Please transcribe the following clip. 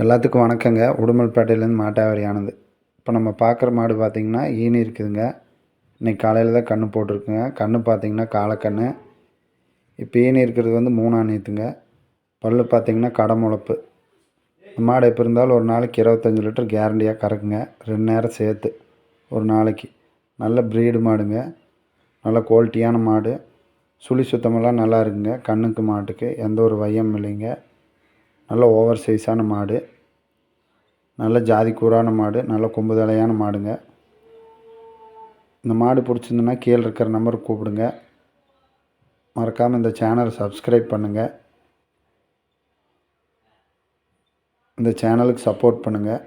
எல்லாத்துக்கும் வணக்கங்க. உடுமல்பேட்டையிலேருந்து மாட்டாவரி ஆனது இப்போ நம்ம பார்க்குற மாடு பார்த்திங்கன்னா ஈனி இருக்குதுங்க. இன்னைக்கு காலையில் தான் கன்று போட்டிருக்குங்க. கன்று பார்த்திங்கன்னா காலக்கன்று இப்போ ஈனி இருக்கிறது வந்து மூணாம் நீத்துங்க. பல்லு பார்த்திங்கன்னா கடை முளப்பு. இந்த மாடு எப்போ இருந்தாலும் ஒரு நாளைக்கு இருபத்தஞ்சி லிட்டர் கேரண்டியாக கறக்குங்க. ரெண்டு நேரம் சேர்த்து. ஒரு நாளைக்கு. நல்ல ப்ரீடு மாடுங்க. நல்ல குவாலிட்டியான மாடு. சுழி சுத்தமெல்லாம் நல்லா இருக்குங்க. கண்ணுக்கு மாட்டுக்கு. எந்த ஒரு வையம் இல்லைங்க. நல்ல ஓவர் சைஸான மாடு. நல்ல ஜாதி கூறான மாடு நல்ல கொம்பு தலையான மாடுங்க. இந்த மாடு பிடிச்சிருந்துன்னா கீழே இருக்கிற நம்பருக்கு கூப்பிடுங்க. மறக்காமல் இந்த சேனலை சப்ஸ்கிரைப் பண்ணுங்கள் இந்த சேனலுக்கு சப்போர்ட் பண்ணுங்கள்